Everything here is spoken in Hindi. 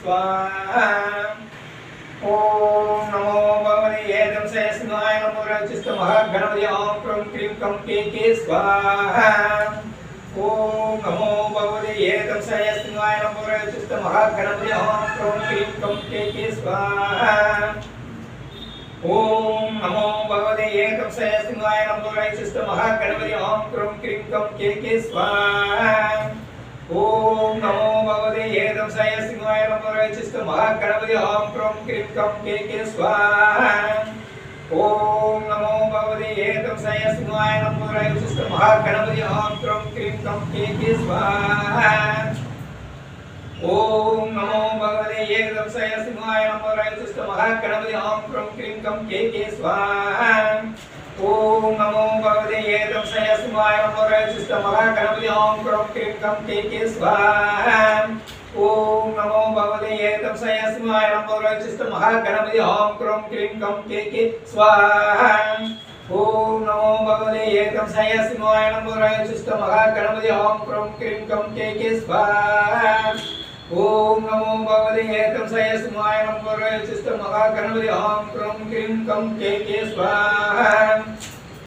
स्वाहा ॐ नमो भगवते एतं सयस्माय नमो रचिस्त महागणपति ॐ क्रों क्रीं कं के के स्वाहा ॐ नमो भगवते एतं सयस्माय नमो रचिस्त महागणपति ॐ क्रों क्रीं कं के के स्वाहा ॐ नमो भगवते एकं सयस्माय नमो रचिस्त महागणपति ॐ क्रों क्रीं कं के के स्वाहा ॐ एकदं सयसिंहाय नमो रचिस्त महागणपति ॐ क्रों क्रीं कं के के स्वाहा ॐ नमो भगवते एकदं सयसिंहाय नमो रचिस्त महागणपति ॐ क्रों क्रीं कं के के स्वाहा ॐ नमो भगवते एकदं सयसिंहाय नमो रचिस्त महागणपति ॐ क्रों क्रीं कं के के स्वाहा ॐ नमो भगवते एकदं सयसिंहाय नमो रचिस्त महागणपति ॐ क्रों क्रीं कं के के स्वाहा ॐ नमो भगवते एकदं सयसिंहाय नमो रचिस्त महागणपति ॐ क्रों क्रीं कं के के स्वाहा। ॐ नमो भगवते एकदं सयसिंहाय नमो रचिस्त महागणपति ॐ क्रों क्रीं कम के के स्वाहा। ॐ नमो भगवते एकदं सयसिंहाय नमो रचिस्त महागणपति ॐ क्रों क्रीं कं के के स्वाहा।